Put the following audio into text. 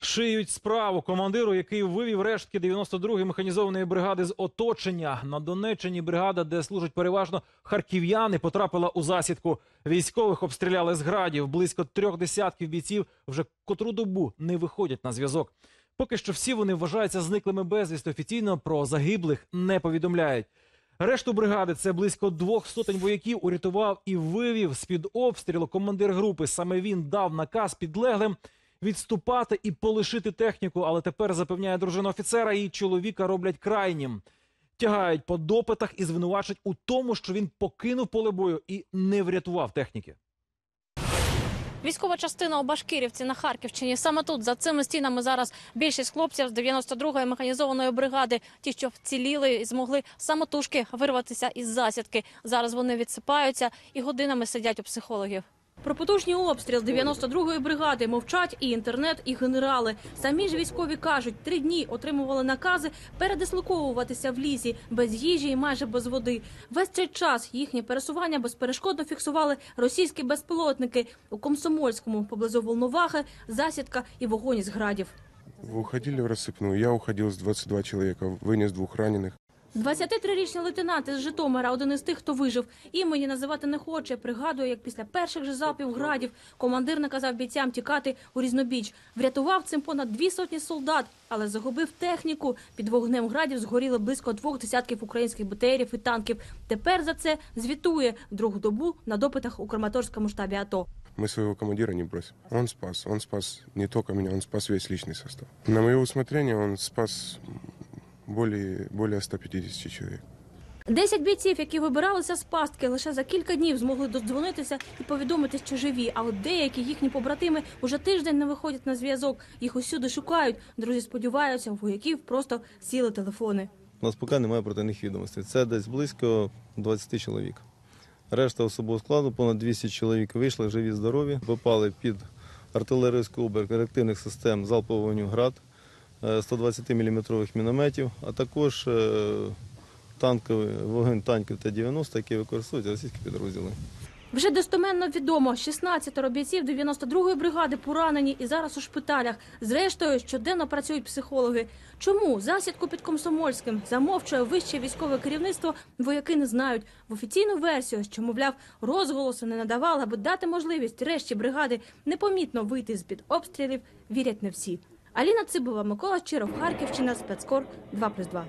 Шиють справу командиру, який вивів рештки 92-ї механізованої бригади з оточення. На Донеччині бригада, де служать переважно харків'яни, потрапила у засідку. Військових обстріляли з градів. Близько трьох десятків бійців вже котру добу не виходять на зв'язок. Поки що всі вони вважаються зниклими безвісти. Офіційно про загиблих не повідомляють. Решту бригади, це близько двох сотень вояків, урятував і вивів з-під обстрілу командир групи. Саме він дав наказ підлеглим відступати і полишити техніку, але тепер запевняє дружина офіцера, її чоловіка роблять крайнім. Тягають по допитах і звинувачують у тому, що він покинув поле бою і не врятував техніки. Військова частина у Башкирівці на Харківщині. Саме тут, за цими стінами, зараз більшість хлопців з 92-ї механізованої бригади, ті, що вціліли і змогли самотужки вирватися із засідки. Зараз вони відсипаються і годинами сидять у психологів. Про потужний обстріл 92-ї бригади мовчать і інтернет, і генерали. Самі ж військові кажуть, три дні отримували накази передислоковуватися в лісі без їжі і майже без води. Весь цей час їхнє пересування безперешкодно фіксували російські безпілотники у Комсомольському поблизу Волновахи, засідка і вогонь із градів. Уходили в рассыпную. Я уходил с 22 человека, вынес двух раненых. 23-річний лейтенант із Житомира, один із тих, хто вижив, імені називати не хоче. Пригадує, як після перших же залпів градів командир наказав бійцям тікати у різнобіч. Врятував цим понад дві сотні солдат, але загубив техніку. Під вогнем градів згоріли близько двох десятків українських БТРів і танків. Тепер за це звітує другу добу на допитах у Краматорському штабі АТО. Мы своего командира не бросим. Он спас. Он спас не только меня, он спас весь личный состав. На мое усмотрение он спас более, более 150 человек. Десять бійців, які вибиралися з пастки, лише за кілька днів змогли додзвонитися і повідомити, що живі. А от деякі їхні побратими уже тиждень не виходять на зв'язок. Їх усюди шукають. Друзі сподіваються, у вояків просто сіли телефони. У нас поки немає проти них відомостей. Це десь близько 20 чоловік. Решта особового складу, понад 200 чоловік вийшли живі, здорові, попали під артилерійський оберт реактивних систем залпового вогню «Град», 120-мм мінометів, а також е, танковий вогонь танків Т-90, які використовують російські підрозділи. Вже достеменно відомо, 16 бійців 92-ї бригади поранені і зараз у шпиталях. Зрештою, щоденно працюють психологи. Чому засідку під Комсомольським замовчує вище військове керівництво, вояки не знають. В офіційну версію, що, мовляв, розголосу не надавали, аби дати можливість решті бригади непомітно вийти з-під обстрілів, вірять не всі. Аліна Цибова, Микола Чиров, Харківщина, спецкор 2+,2.